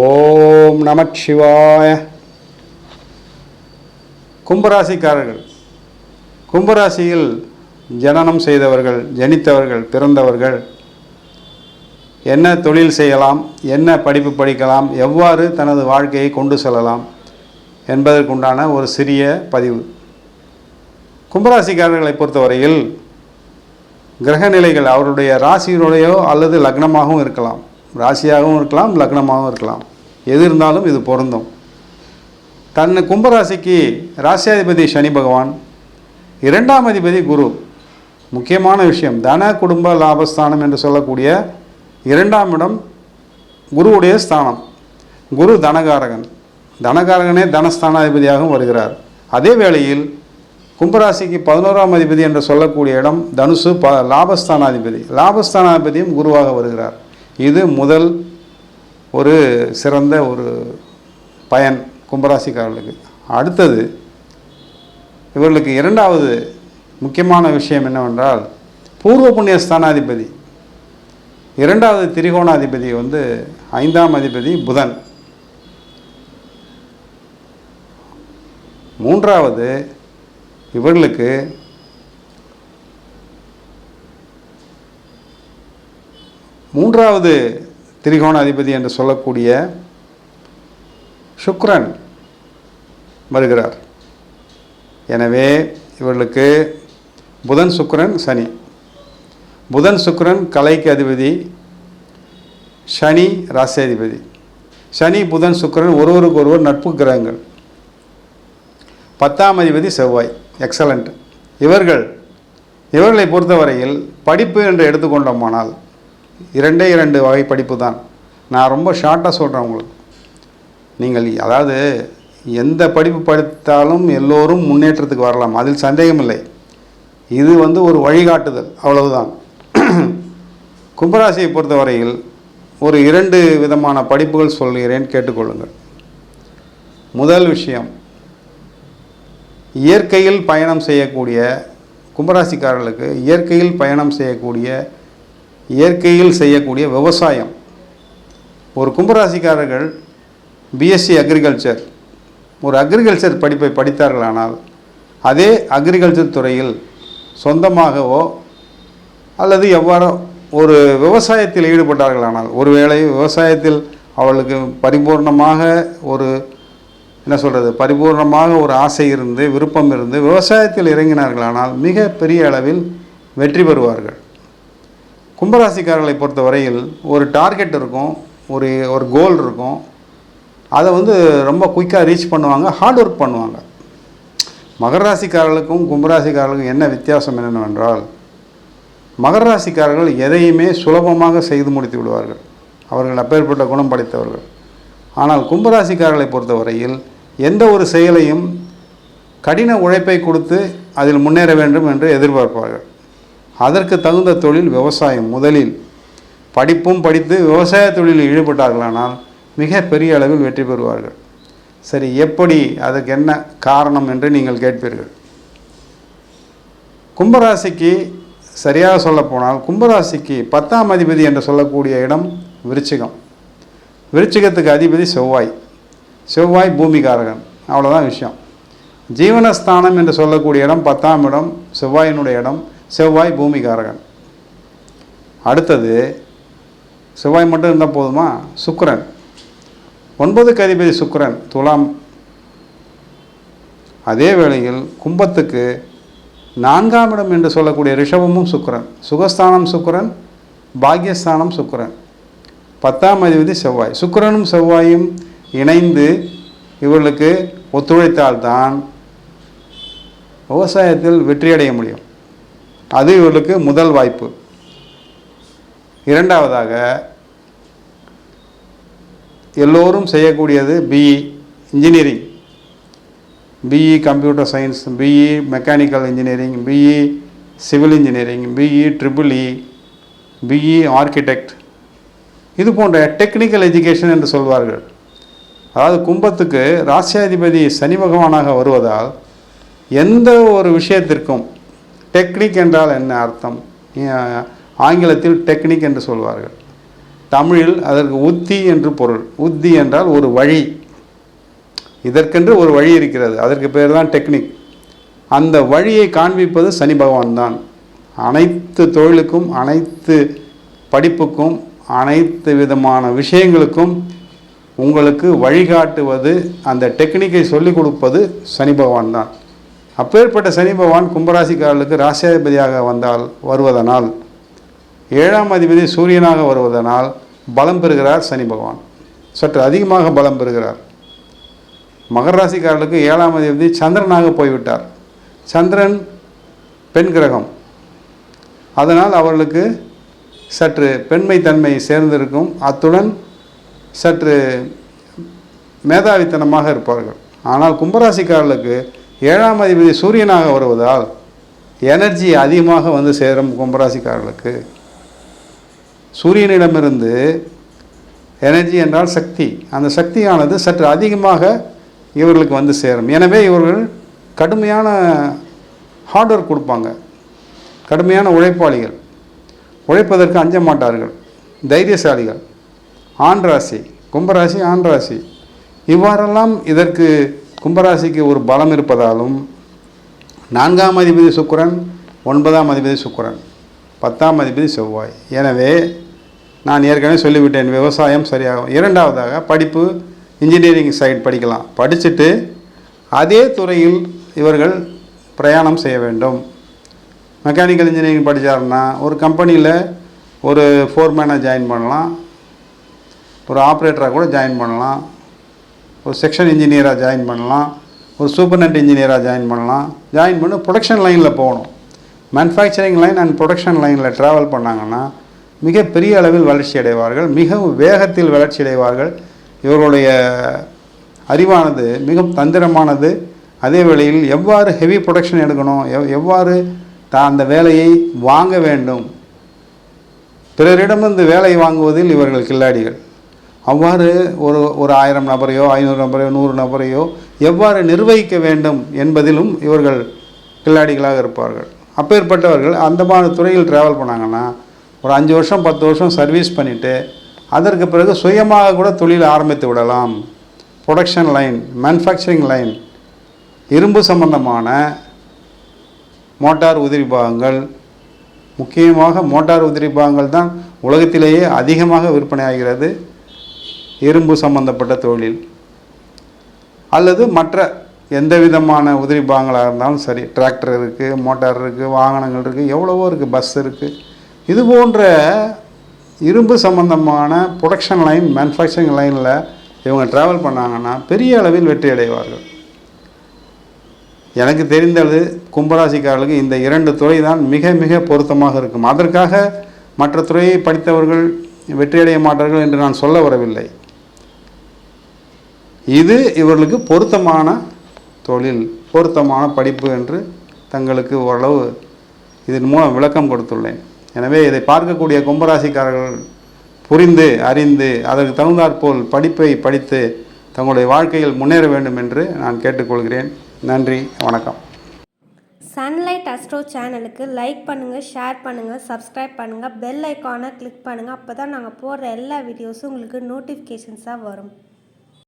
ஓம் நமச்சிவாய கும்பராசிக்காரர்கள் கும்பராசியில் ஜனனம் செய்தவர்கள் ஜனித்தவர்கள் பிறந்தவர்கள் என்ன தொழில் செய்யலாம் என்ன படிப்பு படிக்கலாம் எவ்வாறு தனது வாழ்க்கையை கொண்டு செல்லலாம் என்பதற்குண்டான ஒரு சிறிய பதிவு. கும்பராசிக்காரர்களை பொறுத்தவரையில் கிரகநிலைகள் அவருடைய ராசியினுடையோ அல்லது லக்னமாகவும் இருக்கலாம். ராசியாகவும் இருக்கலாம் லக்னமாகவும் இருக்கலாம். எது இருந்தாலும் இது பொருந்தும். தன் கும்பராசிக்கு ராசியாதிபதி சனி பகவான் இரண்டாம் அதிபதி குரு. முக்கியமான விஷயம் தன குடும்ப லாபஸ்தானம் என்று சொல்லக்கூடிய இரண்டாம் இடம் குருவுடைய ஸ்தானம். குரு தனகாரகன். தனகாரகனே தனஸ்தானாதிபதியாகவும் வருகிறார். அதே வேளையில் கும்பராசிக்கு பதினோராம் அதிபதி என்று சொல்லக்கூடிய இடம் தனுசு ப லாபஸ்தானாதிபதி. லாபஸ்தானாதிபதியும் குருவாக வருகிறார். இது முதல் ஒரு சிறந்த ஒரு பயன் கும்பராசிக்காரர்களுக்கு. அடுத்தது இவர்களுக்கு இரண்டாவது முக்கியமான விஷயம் என்னவென்றால் பூர்வ புண்ணிய ஸ்தானாதிபதி. இரண்டாவது திரிகோணாதிபதி வந்து ஐந்தாம் அதிபதி புதன். மூன்றாவது இவர்களுக்கு மூன்றாவது திரிகோண அதிபதி என்று சொல்லக்கூடிய சுக்ரன் வருகிறார். எனவே இவர்களுக்கு புதன் சுக்ரன் சனி. புதன் சுக்ரன் கலைக்கு அதிபதி சனி ராசியாதிபதி. சனி புதன் சுக்ரன் ஒருவருக்கு ஒருவர் நட்பு கிரகங்கள். பத்தாம் அதிபதி செவ்வாய் எக்ஸலண்ட் இவர்கள் இவர்களை பொறுத்தவரையில் படிப்பு என்று எடுத்துக்கொண்டோமானால் இரண்டே இரண்டு வகை படிப்பு தான். நான் ரொம்ப ஷார்ட்டாக சொல்கிறேன் உங்களுக்கு. நீங்கள் அதாவது எந்த படிப்பு படித்தாலும் எல்லோரும் முன்னேற்றத்துக்கு வரலாம். அதில் சந்தேகமில்லை. இது வந்து ஒரு வழிகாட்டுதல். அவ்வளவுதான். கும்பராசியை பொறுத்தவரையில் ஒரு இரண்டு விதமான படிப்புகள் சொல்கிறேன் கேட்டுக்கொள்ளுங்கள். முதல் விஷயம் இயற்கையில் பயணம் செய்யக்கூடிய கும்பராசிக்காரர்களுக்கு இயற்கையில் பயணம் செய்யக்கூடிய இயற்கையில் செய்யக்கூடிய விவசாயம். ஒரு கும்பராசிக்காரர்கள் பிஎஸ்சி அக்ரிகல்ச்சர் ஒரு அக்ரிகல்ச்சர் படிப்பை படித்தார்களானால் அதே அக்ரிகல்ச்சர் துறையில் சொந்தமாகவோ அல்லது எவ்வாறோ ஒரு விவசாயத்தில் ஈடுபட்டார்களானால் ஒருவேளை விவசாயத்தில் அவளுக்கு பரிபூர்ணமாக ஒரு என்ன சொல்கிறது பரிபூர்ணமாக ஒரு ஆசை இருந்து விருப்பம் இருந்து விவசாயத்தில் இறங்கினார்களானால் மிக பெரிய அளவில் வெற்றி பெறுவார்கள். கும்பராசிக்காரர்களை பொறுத்த வரையில் ஒரு டார்கெட் இருக்கும் ஒரு ஒரு கோல் இருக்கும். அதை வந்து ரொம்ப குயிக்காக ரீச் பண்ணுவாங்க ஹார்ட் ஒர்க் பண்ணுவாங்க. மகர ராசிக்காரர்களுக்கும் கும்பராசிக்காரர்களுக்கும் என்ன வித்தியாசம் என்னென்னவென்றால் மகர ராசிக்காரர்கள் எதையுமே சுலபமாக செய்து முடித்து விடுவார்கள். அவர்கள் அப்பேற்பட்ட குணம் படைத்தவர்கள். ஆனால் கும்பராசிக்காரர்களை பொறுத்தவரையில் எந்த ஒரு செயலையும் கடின உழைப்பை கொடுத்து அதில் முன்னேற வேண்டும் என்று எதிர்பார்ப்பார்கள். அதற்கு தகுந்த தொழில் விவசாயம். முதலில் படிப்பும் படித்து விவசாய தொழிலில் ஈடுபட்டார்களானால் மிக பெரிய அளவில் வெற்றி பெறுவார்கள். சரி எப்படி அதுக்கு என்ன காரணம் என்று நீங்கள் கேட்பீர்கள். கும்பராசிக்கு சரியாக சொல்லப்போனால் கும்பராசிக்கு பத்தாம் அதிபதி என்று சொல்லக்கூடிய இடம் விருச்சிகம். விருச்சிகத்துக்கு அதிபதி செவ்வாய். செவ்வாய் பூமிகாரகன் அவ்வளோதான் விஷயம். ஜீவனஸ்தானம் என்று சொல்லக்கூடிய இடம் பத்தாம் இடம் செவ்வாயினுடைய இடம். செவ்வாய் பூமிகாரகன். அடுத்தது செவ்வாய் மட்டும் இருந்தால் போதுமா? சுக்கரன். ஒன்பதுக்கு அதிபதி சுக்கரன் துலாம். அதே வேளையில் கும்பத்துக்கு நான்காம் இடம் என்று சொல்லக்கூடிய ரிஷபமும் சுக்கிரன். சுகஸ்தானம் சுக்கிரன் பாக்யஸ்தானம் சுக்கிரன். பத்தாம் அதிபதி செவ்வாய். சுக்கிரனும் செவ்வாயும் இணைந்து இவர்களுக்கு ஒத்துழைத்தால்தான் விவசாயத்தில் வெற்றியடைய முடியும். அது இவர்களுக்கு முதல் வாய்ப்பு. இரண்டாவதாக எல்லோரும் செய்யக்கூடியது BE engineering BE computer science BE mechanical engineering BE civil engineering BE triple E BE architect இது போன்ற டெக்னிக்கல் எஜுகேஷன் என்று சொல்வார்கள். அதாவது கும்பத்துக்கு ராசியாதிபதி சனி பகவானாக வருவதால் எந்த ஒரு விஷயத்திற்கும் டெக்னிக் என்றால் என்ன அர்த்தம்? ஆங்கிலத்தில் டெக்னிக் என்று சொல்வார்கள். தமிழில் அதற்கு உத்தி என்று பொருள். உத்தி என்றால் ஒரு வழி. இதற்கென்று ஒரு வழி இருக்கிறது. அதற்கு பேர் தான் டெக்னிக் அந்த வழியை காண்பிப்பது சனி பகவான் தான் அனைத்து தொழிலுக்கும் அனைத்து படிப்புக்கும் அனைத்து விதமான விஷயங்களுக்கும் உங்களுக்கு வழிகாட்டுவது அந்த டெக்னிக்கை சொல்லிக் கொடுப்பது சனி பகவான் தான் அப்பேற்பட்ட சனி பகவான் கும்பராசிக்காரர்களுக்கு ராசியாதிபதியாக வந்தால் வருவதனால் ஏழாம் அதிபதி சூரியனாக வருவதனால் பலம் பெறுகிறார் சனி பகவான். சற்று அதிகமாக பலம் பெறுகிறார். மகர ராசிக்காரர்களுக்கு ஏழாம் அதிபதி சந்திரனாக போய்விட்டார். சந்திரன் பெண் கிரகம். அதனால் அவர்களுக்கு சற்று பெண்மை தன்மை சேர்ந்திருக்கும். அத்துடன் சற்று மேதாவித்தனமாக இருப்பார்கள். ஆனால் கும்பராசிக்காரர்களுக்கு ஏழாம் அதிபதி சூரியனாக வருவதால் எனர்ஜி அதிகமாக வந்து சேரும் கும்பராசிக்காரர்களுக்கு. சூரியனிடமிருந்து எனர்ஜி என்றால் சக்தி. அந்த சக்தியானது சற்று அதிகமாக இவர்களுக்கு வந்து சேரும். எனவே இவர்கள் கடுமையான ஹார்ட் ஒர்க் கொடுப்பாங்க. கடுமையான உழைப்பாளிகள். உழைப்பதற்கு அஞ்ச மாட்டார்கள். தைரியசாலிகள். ஆண் ராசி கும்பராசி ஆண் ராசி. இவ்வாறெல்லாம் இதற்கு கும்பராசிக்கு ஒரு பலம் இருப்பதாலும் நான்காம் அதிபதி சுக்கரன் ஒன்பதாம் அதிபதி சுக்கரன் பத்தாம் அதிபதி செவ்வாய். எனவே நான் ஏற்கனவே சொல்லிவிட்டேன் விவசாயம் சரியாகும். இரண்டாவதாக படிப்பு இன்ஜினியரிங் சைட் படிக்கலாம். படிச்சுட்டு அதே துறையில் இவர்கள் பிரயாணம் செய்ய வேண்டும். மெக்கானிக்கல் இன்ஜினியரிங் படித்தாருன்னா ஒரு கம்பெனியில் ஒரு ஃபோர்மேனாக ஜாயின் பண்ணலாம். ஒரு ஆப்ரேட்டராக கூட ஜாயின் பண்ணலாம். ஒரு செக்ஷன் இன்ஜினியராக ஜாயின் பண்ணலாம். ஒரு சூப்பர்னட் இன்ஜினியராக ஜாயின் பண்ணலாம். ஜாயின் பண்ணி ப்ரொடக்ஷன் லைனில் போகணும். மேனுஃபேக்சரிங் லைன் அண்ட் ப்ரொடக்ஷன் லைனில் ட்ராவல் பண்ணாங்கன்னா மிகப்பெரிய அளவில் வளர்ச்சி அடைவார்கள். மிகவும் வேகத்தில் வளர்ச்சி அடைவார்கள். இவர்களுடைய அறிவானது மிகவும் தந்திரமானது. அதே வேளையில் எவ்வாறு ஹெவி ப்ரொடக்ஷன் எடுக்கணும்? எவ் எவ்வாறு தான் அந்த வேலையை வாங்க வேண்டும்? பிறரிடமிருந்து வேலை வாங்குவதில் இவர்கள் கில்லாடிகள். அவ்வாறு ஒரு ஒரு ஆயிரம் நபரையோ ஐநூறு நபரையோ நூறு நபரையோ எவ்வாறு நிர்வகிக்க வேண்டும் என்பதிலும் இவர்கள் கில்லாடிகளாக இருப்பார்கள். அப்பேற்பட்டவர்கள் அந்த மாதிரி துறையில் ட்ராவல் பண்ணாங்கன்னா ஒரு அஞ்சு வருஷம் பத்து வருஷம் சர்வீஸ் பண்ணிவிட்டு அதற்கு பிறகு சுயமாக கூட தொழில் ஆரம்பித்து விடலாம். ப்ரொடக்ஷன் லைன் மேனுஃபேக்சரிங் லைன் இரும்பு சம்பந்தமான மோட்டார் உதிரி பாகங்கள் முக்கியமாக மோட்டார் உதிரி பாகங்கள் தான் உலகத்திலேயே அதிகமாக விற்பனையாகிறது. இரும்பு சம்பந்தப்பட்ட தொழில் அல்லது மற்ற எந்த விதமான உதிரி பாகங்களாக இருந்தாலும் சரி டிராக்டர் இருக்குது மோட்டார் இருக்குது வாகனங்கள் இருக்குது எவ்வளவோ இருக்குது பஸ் இருக்குது இது போன்ற இரும்பு சம்பந்தமான ப்ரொடக்ஷன் லைன் மேனுஃபேக்சரிங் லைனில் இவங்க ட்ராவல் பண்ணாங்கன்னா பெரிய அளவில் வெற்றி அடைவார்கள். எனக்கு தெரிந்தது கும்பராசிக்காரர்களுக்கு இந்த இரண்டு துறை தான் மிக மிக பொருத்தமாக இருக்கும். அதற்காக மற்ற துறையை படித்தவர்கள் வெற்றியடைய மாட்டார்கள் என்று நான் சொல்ல வரவில்லை. இது இவர்களுக்கு பொருத்தமான தொழில் பொருத்தமான படிப்பு என்று தங்களுக்கு ஓரளவு இதன் மூலம் விளக்கம் கொடுத்துள்ளேன். எனவே இதை பார்க்கக்கூடிய கும்பராசிக்காரர்கள் புரிந்து அறிந்து அதற்கு தகுந்தாற்போல் படிப்பை படித்து தங்களுடைய வாழ்க்கையில் முன்னேற வேண்டும் என்று நான் கேட்டுக்கொள்கிறேன். நன்றி வணக்கம். சன்லைட் அஸ்ட்ரோ சேனலுக்கு லைக் பண்ணுங்கள் ஷேர் பண்ணுங்கள் சப்ஸ்கிரைப் பண்ணுங்கள் பெல் ஐக்கானை கிளிக் பண்ணுங்கள் அப்போ தான் நாங்கள் போடுற எல்லா வீடியோஸும் உங்களுக்கு நோட்டிஃபிகேஷன்ஸாக வரும்.